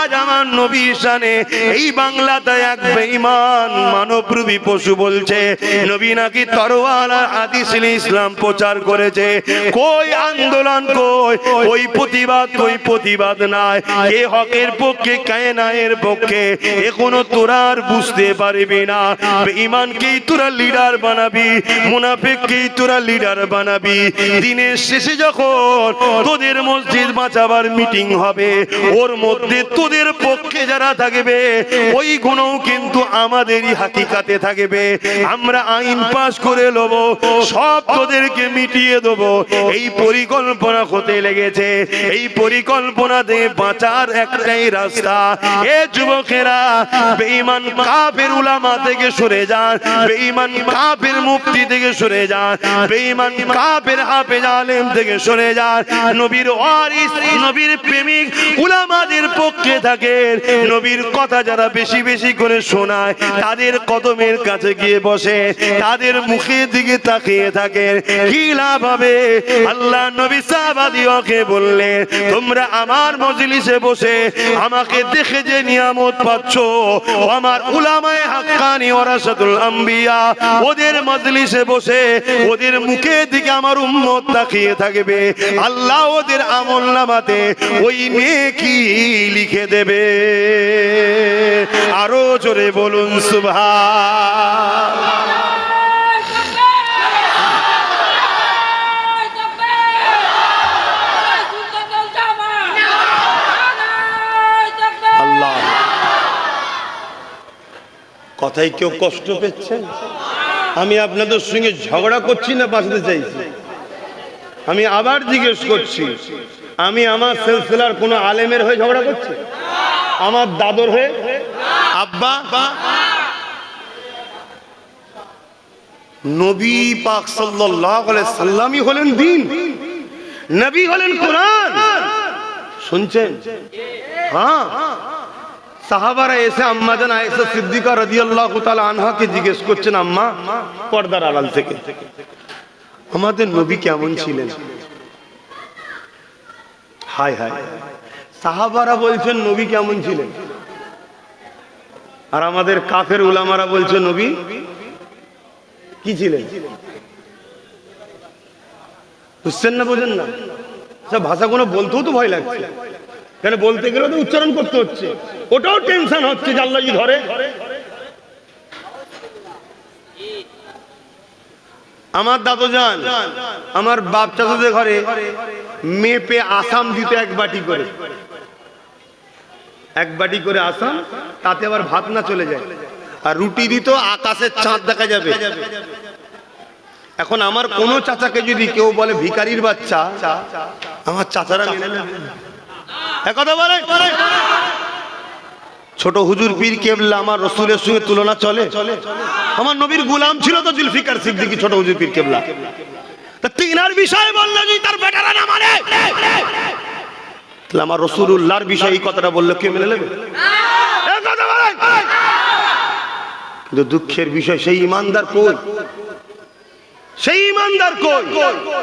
আজ আমার নবী শানে এই বাংলাতে এক বেঈমান মানবরূপী পশু বলছে, নবী নাকি তরোয়াল আর হাদিসিল ইসলাম প্রচার করেছে? কই আন্দোলন কই? ওই প্রতিবাদ, কই প্রতিবাদ নাই? কে হকের পক্ষে, কে না পক্ষে? এখনও তোরা আর বুঝতে পারবি না। বেঈমানকেই তোরা লিডার বানাবি? মুনাফিককেই তোরা লিডার বানাবি? দিনের শেষে যখন তোদের মসজিদ বাঁচাবার মিটিং হবে, ওর মধ্যে তোদের পক্ষে যারা থাকবে, ওই গুণও কিন্তু আমাদেরই হাকিকাতে থাকবে। আমরা আইন পাস করে নেব সব তোদেরকে মিটিয়ে দেবো। এই পরিকল্পনা হতে লেগেছে। এই পরিকল্পনাতে বাঁচার একটাই রাস্তা। এ যুবকেরা, বেঈমান কাফের উলামা থেকে সরে যান, বেঈমান কাফের মুক্তি থেকে সরে যান, বেঈমান কাফের হাফেজ আলেম থেকে সরে যান। নবীর ওয়ারিস, নবীর প্রেমিক উলামাদের পক্ষে থাকেন নবীর কথা যারা বেশি বেশি করে শোনায়, তাদের কদমের কাছে গিয়ে বসে, তাদের মুখের দিকে তাকিয়ে থাকেন কি লাভ হবে? আল্লাহ নবী সাহাবাদিওকে বললেন, তোমরা আমার মজলিসে বসে আমাকে দেখে যে নিয়ামত পাচ্ছ, আমার উলামায়ে হাক্কানি ওয়ারাসাতুল আম্বিয়া, ওদের মজলিসে বসে ওদের মুখের দিকে আমার উম্মত তাকিয়ে থাকবে। আল্লাহ ওদের আমল নামাতে ওই নেকি লিখে দেবে। আরও জোরে বলুন, সুবহান। আল্লাহ। কথাই কেউ কষ্ট পেচ্ছেন আমি আপনাদের সঙ্গে ঝগড়া করছি না, বাঁচতে চাইছি। আমি আবার জিজ্ঞেস করছি আমি আমার সিলসিলার কোনো আলেমের হয়ে ঝগড়া করছি? আমার দাদর হয়ে? আব্বা? নবী পাক সাল্লাল্লাহু সাল্লামই হলেন দিন। নবী হলেন কোরআন। শুনছেন? হ্যাঁ। সাহাবারা এসে আম্মা জান আয়েশা সিদ্দিকা রাদিয়াল্লাহু তাআলা আনহাকে জিজ্ঞেস করছেন, আম্মা, পর্দার আড়াল থেকে। আমাদের নবী কেমন ছিলেন? হায় হায়। সাহাবারা বলছেন, নবী কেমন ছিলেন? আর আমাদের কাফের উলামারা বলছে নবী কি ছিলেন? বুঝছেন না, বোঝেন না? সব ভাষাগুলো বলতেও তো ভয় লাগছে। কেন বলতে গেলে তো উচ্চারণ করতে হচ্ছে। ওটাও টেনশন হচ্ছে যে ধরে। আমার দাদু যান আমার বাপ চাচুদের ঘরে মেপে আসাম দিতে এক বাটি করে। এক বাটি করে আসাম, তাতে আবার ভাত না চলে যায়। আর রুটি দিত, আকাশের চাঁদ দেখা যাবে। এখন আমার কোনো চাচাকে যদি কেউ বলে ভিকারির বাচ্চা, আমার চাচারা মেনে। একথা বলে ছোট হুজুর পীর কেবলা আমার রসুলের সঙ্গে তুলনা চলে। আমার নবীর গুলাম ছিল তো জুলফিকার সিদ্দিকী ছোট হুজুর পীর কেবলা। তা তিনার বিষয়ে বললে যদি তার বেটারা না মানে? তাহলে আমার বিষয়ে এই কথাটা বললে কে মেনে নেবে। কিন্তু দুঃখের বিষয়, সেই ইমানদার কই? সেই ইমানদার কই?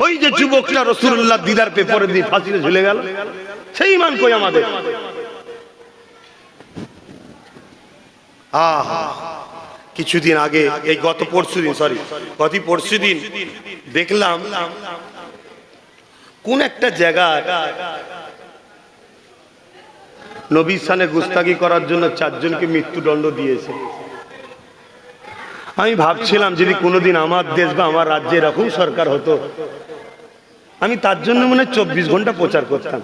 ওই যে যুবকটা রসুল্লাহ দিদার পেপরে দিয়ে ফাঁসিতে ঝুলে গেল। সেই ইমান কই আমাদের? কিছুদিন আগে, এই গত পরশু দিন সরি গত পরশু দিন দেখলাম কোন একটা জায়গা নবীর সানে গুস্তাগি করার জন্য চারজনকে মৃত্যুদণ্ড দিয়েছে। আমি ভাবছিলাম যদি কোনোদিন আমার দেশ বা আমার রাজ্যে এরকম সরকার হতো, আমি তার জন্য মনে হয় চব্বিশ ঘণ্টা প্রচার করতাম।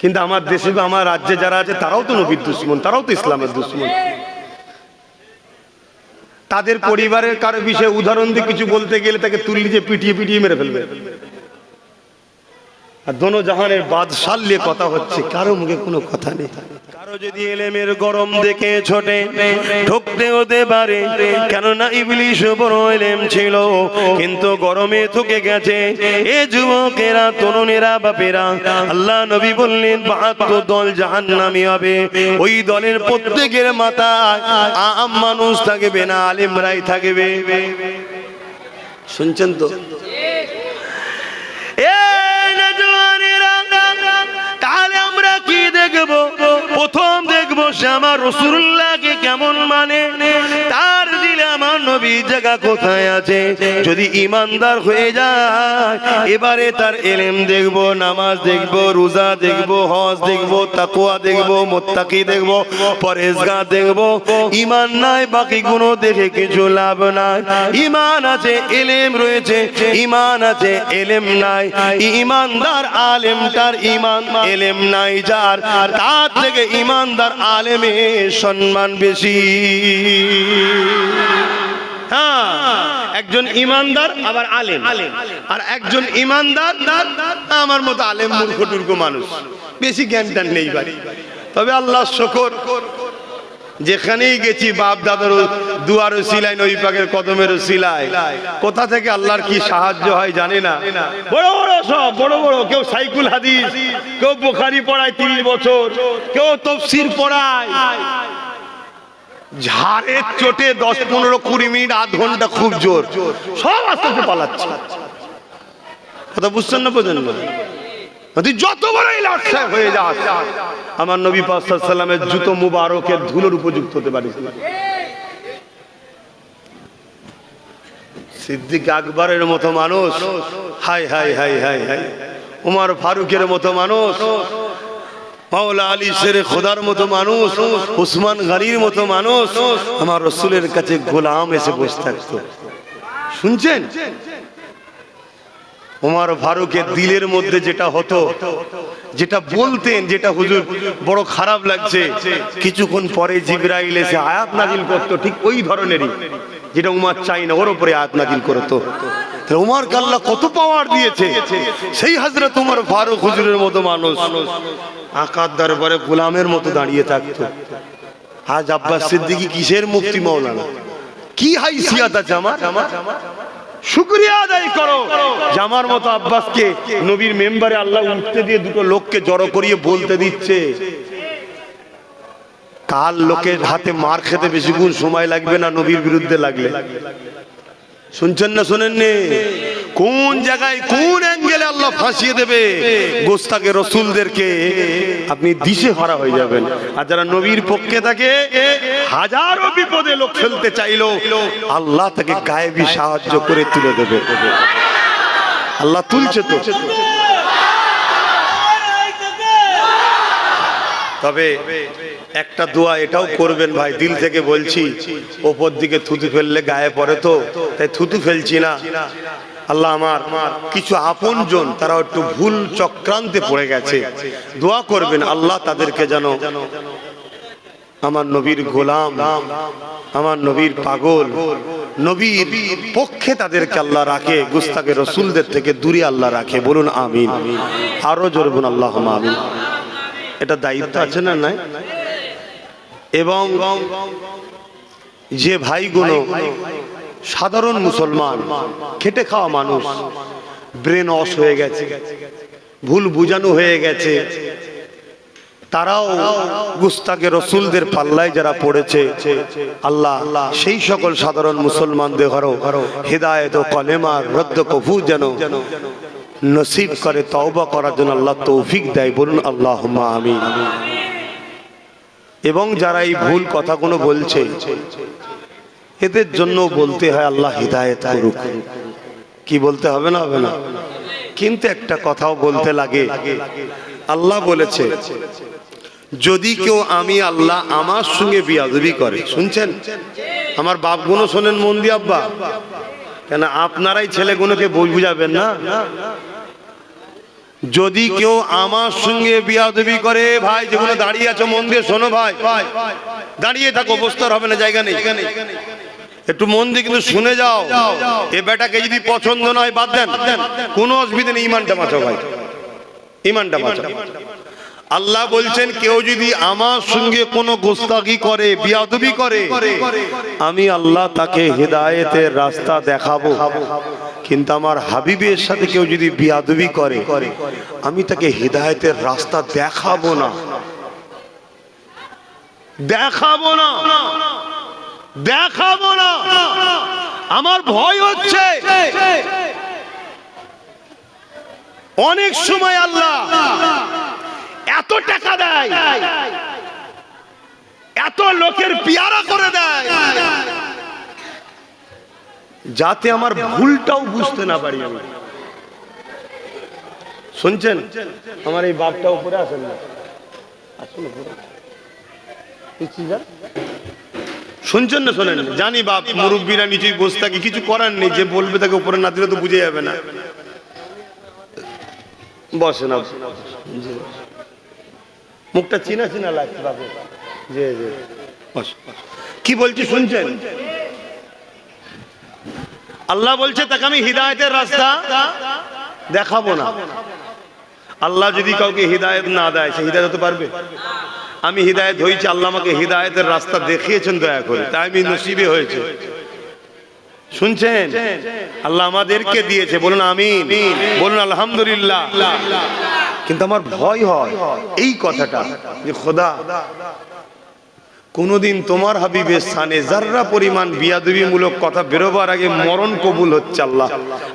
কিন্তু আমার দেশে বা আমার রাজ্যে যারা আছে, তারাও তো নবীর দুশ্মন, তারাও তো ইসলামের দুশ্মন। তাদের পরিবারের কারও বিষয়ে উদাহরণ দিয়ে কিছু বলতে গেলে তাকে তুললি যে পিটিয়ে পিটিয়ে মেরে ফেলবে। আর দোনো জাহানের বাদশাল নিয়ে কথা হচ্ছে, কারও মুখে কোনো কথা নেই। যদি এলেমের গরম দেখে ছোটে ঠকতে হতে পারে, কেননা ইবলিশ বড় এলেম ছিল, কিন্তু গরমে থুকে গেছে। এ যুবকেরা, তরুণেরা, বাপেরা, আল্লাহ নবী বললেন দল জাহান্নামি হবে। ওই দলের প্রত্যেকের মাথায় আম মানুষ থাকবে না আলিমরাই থাকবে। শুনছেন তো? তাহলে আমরা কি দেখব? প্রথম দেখব সে আমার কেমন মানে। তার আমার নবী জায়গা কোথায় আছে? যদি ইমানদার হয়ে যায়, এবারে তার এলেম দেখব, নামাজ দেখব, রোজা দেখব, হজ দেখব তাকুয়া দেখব, মোত্তাকি দেখব পরেজগা দেখব। ইমান নাই, বাকি গুলো দেখে কিছু লাভ নাই। ইমান আছে, এলেম রয়েছে, ইমান আছে, এলেম নাই। ইমানদার আলেম তার ইমান, এলেম নাই যার। তার থেকে ইমানদার আলেমের সম্মান বেশি। হ্যাঁ একজন ইমানদার, আবার আলেম। আর একজন ইমানদার, আমার মতো আলেম, মূর্খ, টুর্খ মানুষ। বেশি জ্ঞান টান নেই ভাই। তবে আল্লাহ শকর, যেখানেই গেছি বাপ দাদার দুয়ারও সিলাই নই পাকের কদমেরও সিলাই কোথা থেকে আল্লাহর কি সাহায্য হয় জানে না। বড় বড় সব, বড় বড়, কেউ সাইকুল হাদিস, কেউ বোখারি পড়ায় তিরিশ বছর, কেউ তফসির পড়ায়। ঝাড়ের চোটে দশ, পনেরো, কুড়ি মিনিট, আধ ঘণ্টা খুব জোর। সব আস্তে আস্তে পালাচ্ছে। কথা বুঝছেন না বোঝেন যত বড়ই লাটসা হয়ে যাস আমার নবী পাসাল্লামের জুতো মুবারকের ধুলোর উপযুক্ত হতে পারিস না। সিদ্দিক আকবরের মতো মানুষ, hi hi hi hi hi. Umar ফারুকের মতো মানুষ মাওলা আলী শেরে খোদার মতো মানুষ, উসমান গানির মতো মানুষ, আমার রসুলের কাছে গোলাম এসে বসে থাকতো। শুনছেন? ওমর ফারুকের দিলের মধ্যে যেটা হতো, যেটা বলতেন, যেটা হুজুর বড় খারাপ লাগছে, কিছুক্ষণ পরে জিবরাইল এসে আয়াত নাজিল করতো, ঠিক ওই ধরনেরই, যেটা উমার চাই না, ওর উপরে আয়াত নাজিল করতো। উমার কাল্লা কত পাওয়ার দিয়েছে? সেই হাজরা তোমার ফারুক হুজুরের মতো মানুষ। দরবারে মতো দাঁড়িয়ে থাকতো। আজ আব্বাস সিদ্দিকি কিসের মুক্তি কি আছে আমার? শুক্রিয়া জামার মতো আব্বাসকে নবীর মেম্বারে আল্লাহ উঠতে দিয়ে দুটো লোককে জড়ো করিয়ে বলতে দিচ্ছে। কাল লোকের হাতে মার খেতে বেশিক্ষণ সময় লাগবে না নবীর বিরুদ্ধে লাগলে? শুনছেন না শোনেননি? কোন জায়গায় কোন অ্যাঙ্গেলে আল্লাহ ফাঁসিয়ে দেবে? গোস্তাকে রসুলদেরকে আপনি দিশে হারা হয়ে যাবেন। আর যারা নবীর পক্ষে থাকে, হাজারো বিপদে লোক ফেলতে চাইলো, আল্লাহ তাকে গায়েবী সাহায্য করে তুলে দেবে। আল্লাহ তুলছে তো। তবে একটা দোয়া এটাও করবেন ভাই, দিল থেকে বলছি, ওপর দিকে থুতু ফেললে গায়ে পড়ে তো, তাই থুতু ফেলছি না। আল্লাহ আমার কিছু আপনজন তারা একটু ভুল চক্রান্তে পড়ে গেছে। দোয়া করবেন, আল্লাহ তাদেরকে যেন আমার নবীর গোলাম, আমার নবীর পাগল, নবীর পক্ষে তাদেরকে আল্লাহ রাখে গুস্তাকে রসুলদের থেকে দূরে আল্লাহ রাখে। বলুন, আমিন। আরও জোর বলুন আল্লাহ আমিন। এটা দায়িত্ব আছে না নাই? এবং যে ভাইগুলো সাধারণ মুসলমান, খেটে খাওয়া মানুষ ব্রেন অস হয়ে গেছে, ভুল বুঝানো হয়ে গেছে, তারাও গুস্তাকে রসুলদের পাল্লায় যারা পড়েছে, আল্লাহ সেই সকল সাধারণ মুসলমানদের ঘরও হেদায়ত ও কলেমার রদ্দ কফু যেন নসিব করে, তওবা করার জন্য আল্লাহ তৌফিক দেয়। বলুন আল্লাহ আমিন। এবং যারা এই ভুল কথাগুলো বলছে, এদের জন্য বলতে হয়, আল্লাহ হৃদায়ত কি বলতে হবে না হবে না? কিন্তু একটা কথাও বলতে লাগে। আল্লাহ বলেছে, যদি কেউ আমি আল্লাহ আমার সঙ্গে বিয়াদবি করে, শুনছেন? আমার বাপগুলো শোনেন মন দিয়ে আব্বা। কেন আপনারাই ছেলেগুলোকে বুঝাবেন না? যদি কেউ আমার সঙ্গে বিয়াদবি করে, ভাই যেগুলো দাঁড়িয়ে আছো, মন দিয়ে শোনো ভাই। দাঁড়িয়ে থাকো বসতে হবে না, জায়গা নেই। একটু মন দিয়ে কিন্তু শুনে যাও। এ বেটাকে যদি পছন্দ নয়, বাদ দেন। কোনো অসুবিধা নেই, ইমানটা বাঁচাও ভাই। ইমানটা বাঁচাও। আল্লাহ বলছেন, কেউ যদি আমার সঙ্গে কোনো গোস্তাকি করে, বিয়াদবি করে, আমি আল্লাহ তাকে হেদায়েতের রাস্তা দেখাবো। কিন্তু আমার হাবিবের সাথে কেউ যদি বিয়াদবি করে, আমি তাকে হেদায়েতের রাস্তা দেখাবো না। দেখাবো না। দেখাবো না। আমার ভয় হচ্ছে। অনেক সময় আল্লাহ এত টাকা দেয়, এত লোকের পিয়ারা করে দেয়। যাতে আমার ভুলটাও বুঝতে না পারি আমি। শুনছেন? আমার এই বাপটা উপরে আসেন না। আসুন। শুনছেন না শোনেন? জানি বাপ মুরব্বীরা নিচেই বসে থাকে, কিছু করার নেই, যে বলবে তাকে উপরে না দিলে তো বুঝে যাবে না। বসে না। মুখটা চিনা চিনা লাগছে বাবু। জি জি। কি বলছি শুনছেন? আল্লাহ বলছে, তাকে আমি হৃদায়তের রাস্তা দেখাবো না। আল্লাহ যদি কাউকে হৃদায়ত না দেয়, সে হৃদায়ত হতে পারবে? আমি হৃদায়ত হয়েছি, আল্লাহ আমাকে হৃদায়তের রাস্তা দেখিয়েছেন দয়া করে, তাই আমি নসিবে হয়েছে। শুনছেন? আল্লাহ আমাদেরকে দিয়েছে, বলুন আমিন। বলুন আলহামদুলিল্লাহ। কিন্তু আমার ভয় হয় এই কথাটা যে খোদা, কোনোদিন তোমার হাবিবের স্থানে যার্রা পরিমাণ বিয়াদবিমূলক কথা বেরোবার আগে মরণ কবুল হচ্ছে আল্লাহ।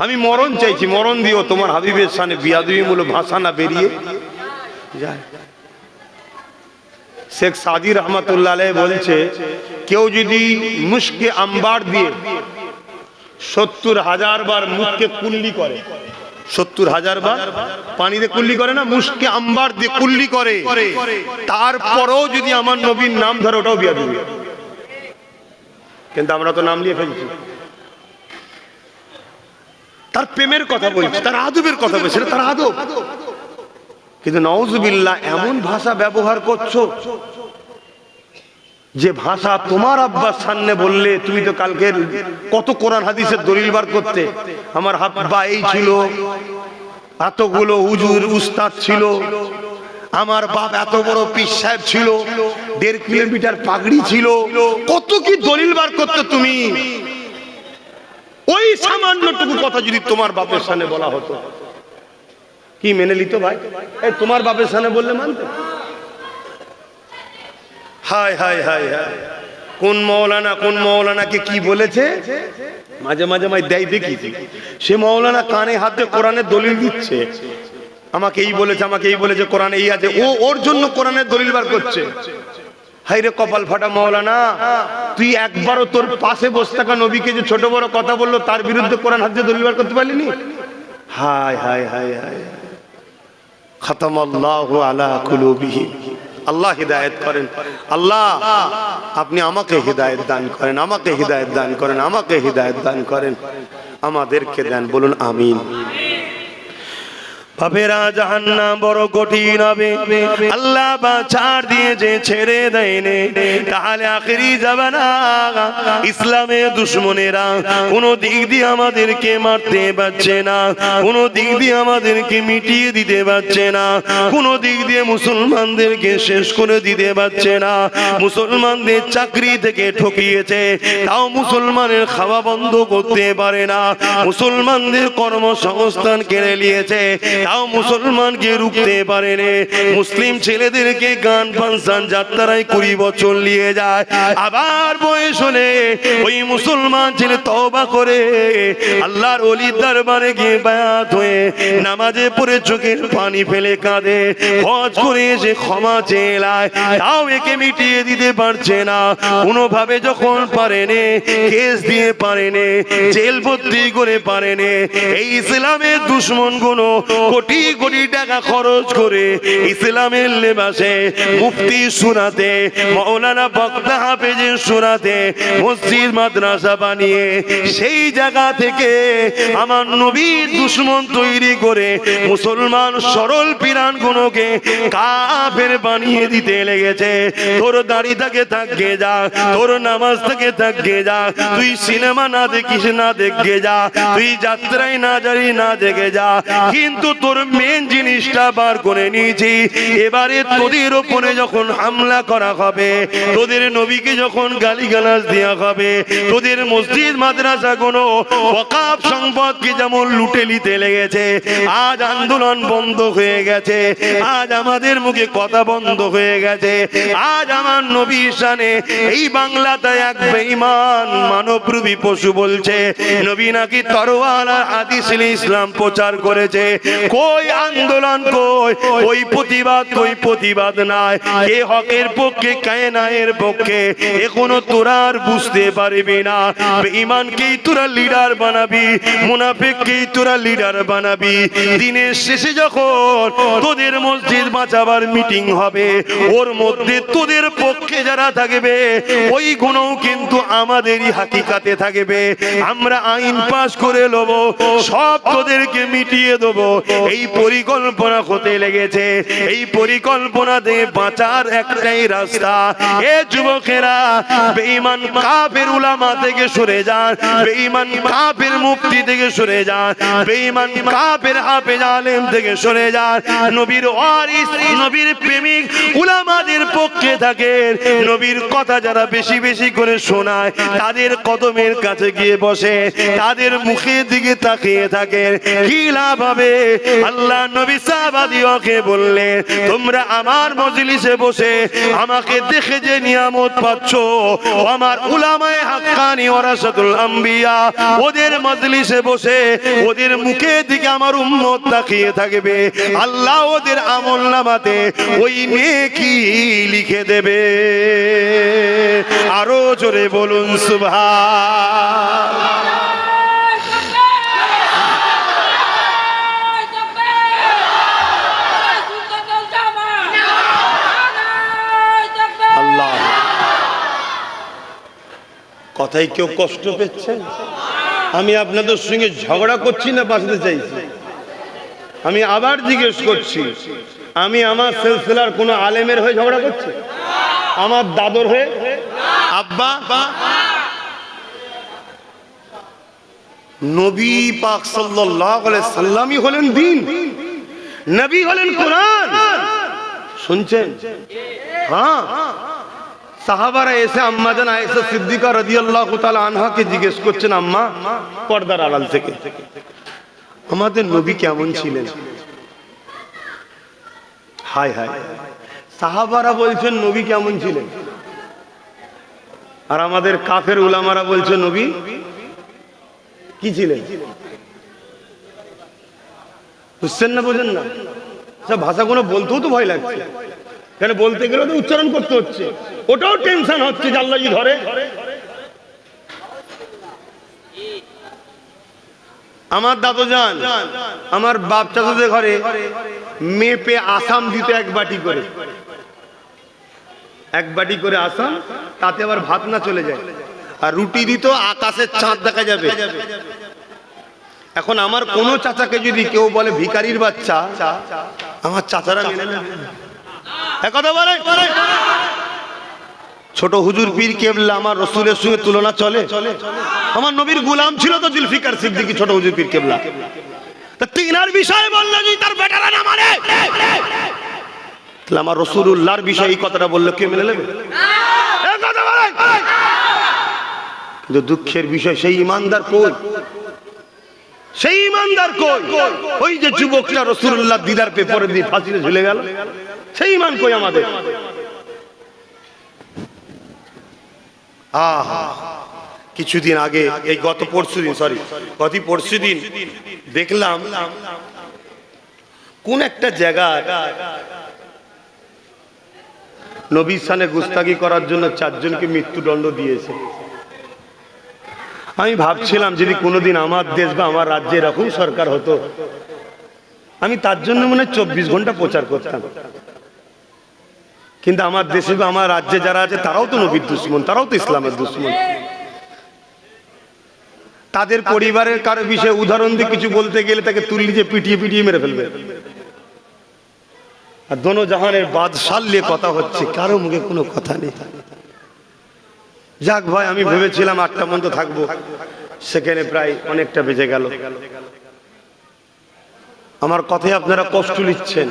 আমি মরণ চাইছি, মরণ দিও তোমার হাবিবের স্থানে বিয়াদবিমূলক ভাষা না বেরিয়ে। যায়। শেখ সাদি রহমতুল্লাহ বলছে, কেউ যদি মুশকে আম্বার দিয়ে সত্তর হাজার বার মুখকে কুল্লি করে সত্তর হাজার বার পানিতে কুল্লি করে না মুশকে আম্বার দিয়ে কুল্লি করে। তারপরেও যদি আমার নবীর নাম ধরে, ওটাও বিয়া দিবে। কিন্তু আমরা তো নাম নিয়ে ফেলছি। তার প্রেমের কথা বলছি, তার আদবের কথা বলছি তার আদব। কিন্তু নওজুবিল্লাহ এমন ভাষা ব্যবহার করছ যে ভাষা তোমার আব্বার সামনে বললে, তুমি তো কালকে কত কোরআন হাদিসের দলিল বার করতে। আমার হাব্বা এই ছিল, এতগুলো হুজুর, উস্তাদ ছিল, আমার বাপ এত বড় পীর সাহেব ছিল, দেড় কিলোমিটার পাগড়ি ছিল, কত কি দলিল বার করতে তুমি? ওই সামান্যটুকু কথা যদি তোমার বাপের সামনে বলা হতো। কি মেনে নিত ভাই? তোমার বাপের সামনে বললে মানতে? হায় হায় হায় হায়। কোন মৌলানা, কোন মৌলানাকে কি বলেছে? মাঝে মাঝে মাঝে দেয় দেখি। সে মৌলানা কানে হাতে কোরআনের দলিল দিচ্ছে। আমাকে এই বলেছে, আমাকে এই বলেছে, কোরআনে এই আছে। ও ওর জন্য কোরআনের দলিল বার করছে। হাই রে কপাল ফাটা মৌলানা, তুই একবারও তোর পাশে বসে থাকা নবীকে যে ছোট বড় কথা বলল, তার বিরুদ্ধে কোরআন হাতে দলিল বার করতে পারলিনি হায় হায় হায় হায়। খতম আল্লাহ আলা কুলুবিহিম। আল্লাহ হিদায়ত করেন। আল্লাহ, আপনি আমাকে হিদায়ত দান করেন, আমাকে হিদায়ত দান করেন, আমাকে হিদায়ত দান করেন। আমাদেরকে দেন, বলুন আমিন। বাপেরা জাহান্নাম বড় কঠিন হবে। আল্লাহ বা ছাড় দিয়ে যে ছেড়ে দেয়নি, তাহলে আখেরি যাবে না। ইসলামের দুশ্মনেরা কোনো দিক দিয়ে আমাদেরকে মারতে পারছে না, কোনো দিক দিয়ে আমাদেরকে মিটিয়ে দিতে পারছে না, কোনো দিক দিয়ে মুসলমানদেরকে শেষ করে দিতে পারছে না। মুসলমানদের চাকরি থেকে ঠকিয়েছে, তাও মুসলমানের খাওয়া বন্ধ করতে পারে না। মুসলমানদের কর্মসংস্থান কেড়ে নিয়েছে তাও মুসলমানকে রুখতে পারেনি মুসলিম ছেলেদেরকে গান ফাংশন যাত্রায় কুড়ি বছর নিয়ে যায়। আবার বয়স হলে ওই মুসলমান ছেলে তওবা করে। আল্লাহর অলির দরবারে গিয়ে বায়াত হয়ে নামাজে পড়ে চোখের পানি ফেলে কাঁদে। হজ করে এসে ক্ষমা চেলায় তাও একে মিটিয়ে দিতে পারছে না। কোনোভাবে যখন পারেনি কেস দিয়ে পারেনি জেল ভর্তি করে পারেনি এই ইসলামের দুশ্মনগুলো কোটি কোটি টাকা খরচ করে ইসলামের লেবাসে মুফতি শোনাতে মৌলানা বক্তা হাফেজের শোনাতে মসজিদ, মাদ্রাসা বানিয়ে সেই জায়গা থেকে আমার নবীর দুশ্মন তৈরি করে মুসলমান সরল পিরান গুলোকে কাফের বানিয়ে দিতে লেগেছে। তোর দাড়ি থেকে থাকবে যা, তোর নামাজ থেকে থাকবে যা, তুই সিনেমা না দেখিস না দেখে যা, তুই যাত্রায় না জানি না দেখে যা। কিন্তু তোর মেন জিনিসটা বার করে নিয়েছি। এবারে তোদের ওপরে যখন হামলা করা হবে, তোদের নবীকে যখন গালিগালাজ দেওয়া হবে, তোদের মসজিদ, মাদ্রাসা কোনো ওয়াকাফ সম্পদকে যেমন লুটে নিতে লেগেছে, আজ আন্দোলন বন্ধ হয়ে গেছে, আজ আমাদের মুখে কথা বন্ধ হয়ে গেছে, আজ আমার নবী শানে এই বাংলাতে এক বেঈমান মানবরূপী পশু বলছে, নবী নাকি তরোয়াল আর হাদিস ইসলাম প্রচার করেছে কই আন্দোলন কই? ওই প্রতিবাদ কই প্রতিবাদ নাই। কে হকের পক্ষে কে নায়ের পক্ষে? এখনও তোরা আর বুঝতে পারবি না। ইমানকেই তোরা লিডার বানাবি? মুনাফিককেই তোরা লিডার বানাবি? দিনের শেষে যখন তোদের মসজিদ বাঁচাবার মিটিং হবে ওর মধ্যে তোদের পক্ষে যারা থাকবে ওই গুণও কিন্তু আমাদেরই হাকিকাতে থাকবে। আমরা আইন পাশ করে নেব সব তোদেরকে মিটিয়ে দেবো। এই পরিকল্পনা হতে লেগেছে। এই পরিকল্পনা দিয়ে বাঁচার একটাই রাস্তা। এ যুবকেরা, বেঈমান কাফের উলামা থেকে সরে যান, বেঈমান কাফের মুক্তি থেকে সরে যান, বেঈমান কাফের হাফেজ আলেম থেকে সরে যান। নবীর ওয়ারিস, নবীর প্রেমিক উলামাদের পক্ষে থাকেন। নবীর কথা যারা বেশি বেশি করে শোনায়, তাদের কদমের কাছে গিয়ে বসে, তাদের মুখের দিকে তাকিয়ে থাকেন। কি লাভ হবে? আল্লাহ নবী সাহাবাদিওকে বললেন তোমরা আমার মজলিসে বসে আমাকে দেখে যে নিয়ামত পাচ্ছ, আমার উলামায়ে হাক্কানি ওয়ারাসাতুল আম্বিয়া, ওদের মজলিসে বসে ওদের মুখে দিকে আমার উম্মত তাকিয়ে থাকবে, আল্লাহ ওদের আমল নামাতে ওই নেকি লিখে দেবে। আরও জোরে বলুন, সুবহান। কথাই কেউ কষ্ট পেচ্ছেন আমি আপনাদের সঙ্গে ঝগড়া করছি না বাঁচতে চাইছি। আমি আবার জিজ্ঞেস করছি আমি আমার সিলসিলার কোনো আলেমের হয়ে ঝগড়া করছি? আমার দাদর হয়ে? আব্বা? বা নবী পাক সাল্লাল্লাহু আলাইহি সাল্লামই হলেন দিন। নবী হলেন কোরআন। শুনছেন? হ্যাঁ। সাহাবারা এসে আম্মাজান আয়েশা সিদ্দিকা রাদিয়াল্লাহু তাআলা আনহাকে জিজ্ঞেস করছেন, আম্মা, পর্দার আড়াল থেকে আমাদের নবী কেমন ছিলেন? হায় হায়। সাহাবারা বলছেন, নবী কেমন ছিলেন? আর আমাদের কাফের উলামারা বলছে নবী কি ছিলেন? বুঝছেন না, বোঝেন না? সব ভাষাগুলো বলতেও তো ভয় লাগছে। কেন বলতে গেলে তো উচ্চারণ করতে হচ্ছে। ওটাও টেনশন হচ্ছে যে আল্লাহ জি ধরে। আমার দাদু যান আমার বাপ চাচাদের ঘরে মেপে আসাম দিত এক বাটি করে। এক বাটি করে আসাম, তাতে আবার ভাত না চলে যায়। আর রুটি দিত, আকাশের চাঁদ দেখা যাবে। এখন আমার কোনো চাচাকে যদি কেউ বলে ভিকারির বাচ্চা, আমার চাচারা মেনে বলে ছোট হুজুর পীর আমার রসুলের সঙ্গে তুলনা চলে? আমার নবীর গুলাম ছিল তো জুলফিকার সিদ্দিকী ছোট হুজুর পীর কেবলা তিনার বিষয়ে বলল যে তার বেটারা না মানে। আমার রসুল্লাহর বিষয়ে এই কথাটা বলল কে মেনে নেবে। কিন্তু দুঃখের বিষয়, সেই ইমানদার কই? সেই ইমানদার কই? ওই যে যুবকটা রসুল্লাহ দিদার পেপারে দিয়ে ফাঁসিতে ঝুলে গেল। সেই ইমান কই আমাদের? কিছুদিন আগে, এই গত পরশু দিন সরি গত পরশু দিন দেখলাম কোন একটা জায়গা নবীর সানে গুস্তাকি করার জন্য চারজনকে মৃত্যুদণ্ড দিয়েছে। আমি ভাবছিলাম যদি কোনোদিন আমার দেশ বা আমার রাজ্যে এরকম সরকার হতো, আমি তার জন্য মনে হয় চব্বিশ ঘণ্টা প্রচার করতাম। কিন্তু আমার দেশে বা আমার রাজ্যে যারা আছে, তারাও তো নবীর দুশ্মন, তারাও তো ইসলামের দুশ্মন। তাদের পরিবারের কারও বিষয়ে উদাহরণ দিয়ে কিছু বলতে গেলে তাকে তুললি যে পিটিয়ে পিটিয়ে মেরে ফেলবে। আর দোনো জাহানের বাদশাল নিয়ে কথা হচ্ছে, কারও মুখে কোনো কথা নেই। যাক ভাই, আমি ভেবেছিলাম আটটা পর্যন্ত থাকব। সেখানে প্রায় অনেকটা বেজে গেল। আমার কথায় আপনারা কষ্ট নিচ্ছেন।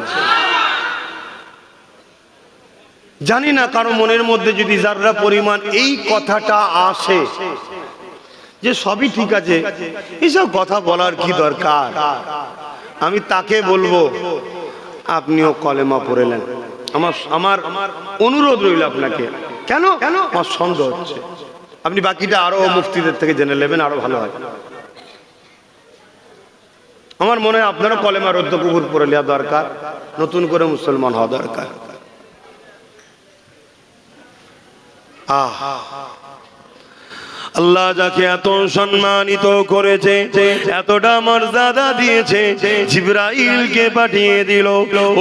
জানি না কারও মনের মধ্যে যদি যাররা পরিমাণ এই কথাটা আসে, যে সবই ঠিক আছে, এসব কথা বলার কি দরকার? আমি তাকে বলব, আপনিও কলেমা পড়েলেন আমার আমার অনুরোধ রইল আপনাকে। কেন? কেন আমার সন্দেহ হচ্ছে। আপনি বাকিটা আরও মুফতিদের থেকে জেনে নেবেন, আরও ভালো হয়। আমার মনে হয় আপনারও কলেমা রদ্দ কুকুর পরে নেওয়া দরকার, নতুন করে মুসলমান হওয়া দরকার। আহ আল্লাহ যাকে এত সম্মানিত করেছে, এতটা মর্যাদা দিয়েছে, জিব্রাইলকে পাঠিয়ে দিল।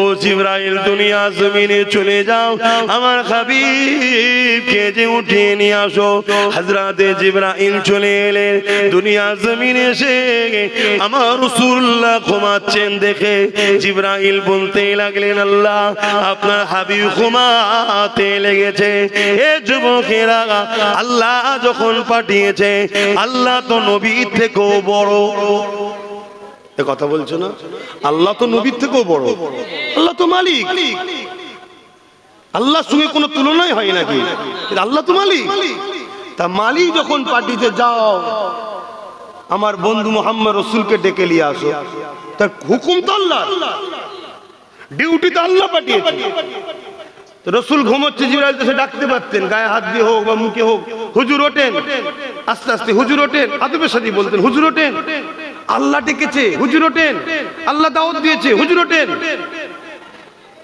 ও জিব্রাইল দুনিয়া জমিনে চলে যাও, আমার হাবিবকে যে উঠিয়ে নিয়ে আসো। হযরতে জিব্রাইল চলে এলেন দুনিয়া জমিনে এসে আমার রাসূলুল্লাহ ঘুমাচ্ছেন দেখে জিব্রাইল বলতে লাগলেন, আল্লাহ, আপনার হাবিব ঘুমাতে লেগেছে। এ যুবকেরা, আল্লাহ যখন পাঠিয়েছে আল্লাহ তো নবীর থেকেও বড়। কথা বলছো না? আল্লাহ তো নবীর থেকেও বড়। আল্লাহ তো মালিক। আল্লাহর সঙ্গে কোনো তুলনাই হয় নাকি? আল্লাহ তো মালিক। তা মালিক যখন পার্টিতে যাও, আমার বন্ধু মোহাম্মদ রসুলকে ডেকে নিয়ে আসো। তার হুকুম তো আল্লাহ ডিউটি তো আল্লাহ পাঠিয়েছে। রসুল ঘুমোচ্ছে, জিবরাইল তো সে ডাকতে পারতেন, গায়ে হাত দিয়ে হোক বা মুখে হোক। হুজুর ওঠেন, আস্তে আস্তে হুজুর ওঠেন, আদবের সাথে বলতেন, হুজুর ওঠেন। আল্লাহ ডেকেছে, হুজুর ওঠেন। আল্লাহ দাওয়াত দিয়েছে, হুজুর ওঠেন।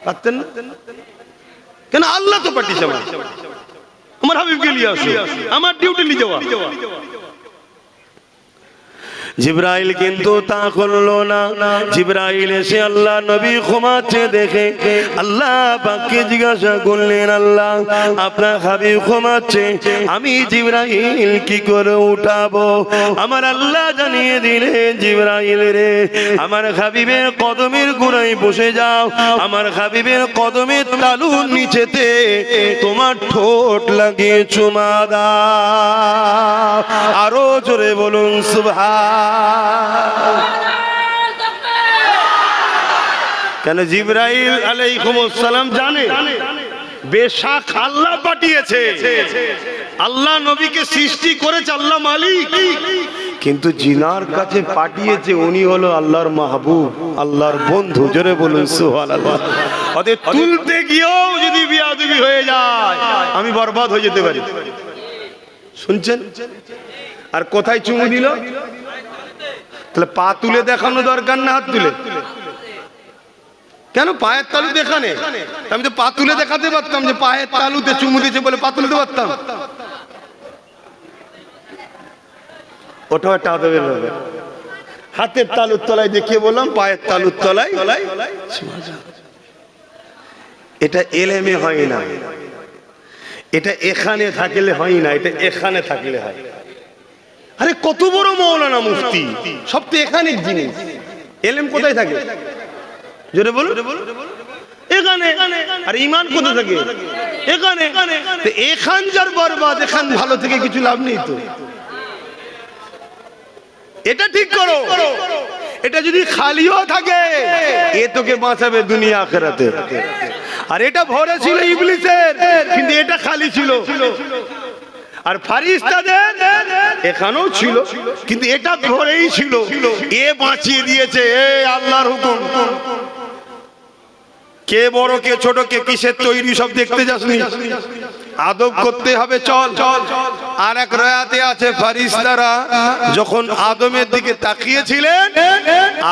পারতেন না? কেন আল্লাহ তো পাঠিয়েছে আমার আমার হাবিবকে নিয়ে আসো। আমার ডিউটি নিয়ে যাওয়া। জিব্রাইল কিন্তু তা করল না। জিব্রাইল এসে আল্লাহ নবী ক্ষমাচ্ছে দেখে। আল্লাহ পাককে জিজ্ঞাসা করলেন, আল্লাহ, আপনার হাবিব ক্ষমাচ্ছে আমি জিব্রাইল কি করে উঠাবো? আমার আল্লাহ জানিয়ে দিলে জিব্রাইল রে, আমার হাবিবের কদমের গোড়ায় বসে যাও। আমার হাবিবের কদমের তালুর নিচেতে তোমার ঠোঁট লাগিয়ে চুমা দাও। আরও জোরে বলুন সুভা কেন জিব্রাইল আলাইহিস সালাম জানে? বেশাক আল্লাহ পাঠিয়েছে। আল্লাহ নবীকে সৃষ্টি করেছে আল্লাহ মালিক। কিন্তু জিনার কাছে পাঠিয়েছে, উনি হলো আল্লাহর মাহবুব, আল্লাহর বন্ধু। জোরে বলুন তুলতে গিয়েও যদি বিয়াদবি হয়ে যায়, আমি বরবাদ হয়ে যেতে পারি। শুনছেন? আর কোথায় চুমু দিল? তাহলে পা তুলে দেখানো দরকার না হাত তুলে? কেন পায়ের তালু দেখানে? আমি তো পা তুলে দেখাতে পারতাম যে পায়ের তালুতে চুমু দিয়েছে বলে পা তুলতে পারতাম। ওটাও একটা আদবের ব্যাপার। হাতের তালুর তলায় দেখিয়ে বললাম, পায়ের তালুর তলায়। এটা এলেমে হয় না। এটা এখানে থাকলে হয় না, এটা এখানে থাকলে হয়। আরে, কত বড় মৌলানা মুফতি? সব তো এখানের জিনিস এলেম কোথায় থাকে? জোরে বলো এখানে। আর কোথায় থাকে? এখানে। এখান যার বরবাদ, এখান ভালো থেকে কিছু লাভ নেই তো। এটা ঠিক করো। এটা যদি খালিও থাকে, এ তোকে বাঁচাবে দুনিয়া আখেরাতে। আর এটা ভরে ছিল ইবলিসের, কিন্তু এটা খালি ছিল। আর ফারিস্তাদের এখানেও ছিল, কিন্তু এটা ধরেই ছিল। এ বাঁচিয়ে দিয়েছে, এ আল্লাহর হুকুম। কে বড়, কে ছোট, কে কিসের তৈরি, সব দেখতে যাসনি? আদব করতে হবে, চল। আর এক রয়াতে আছে ফারিস্তারা, যখন আদমের দিকে তাকিয়েছিলেন,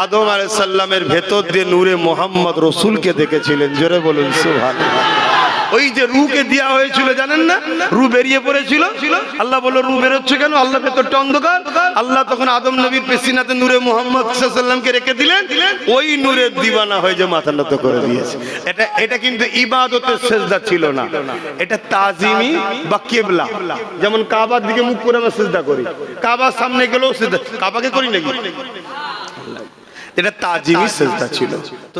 আদম আলাইহিস সাল্লামের ভেতর দিয়ে নূরে মোহাম্মদ রসুলকে দেখেছিলেন। জোরে বলুন, সুবহানাল্লাহ। ওই যে রুকে দেওয়া হয়েছিল, জানেন না? রু বেরিয়ে পড়েছিল। আল্লাহ বলল, রু বেরোচ্ছে কেন? আল্লাহ ভেতরটা অন্ধকার। আল্লাহ তখন আদম নবীর পেশিনাতে নূরে মোহাম্মদ সাল্লামকে রেখে দিলেন। ওই নূরের দিবানা হয়ে যে মাথা নত করে দিয়েছে। এটা এটা কিন্তু ইবাদতের সেজদা ছিল না। এটা তাজিমি বা কেবলা। যেমন কাবার দিকে মুখ করে আমরা সেজদা করি। কাবার সামনে গেলেও সেজদা কাবাকে করি নাকি? এটা তাজিমি সেজদা ছিল। তো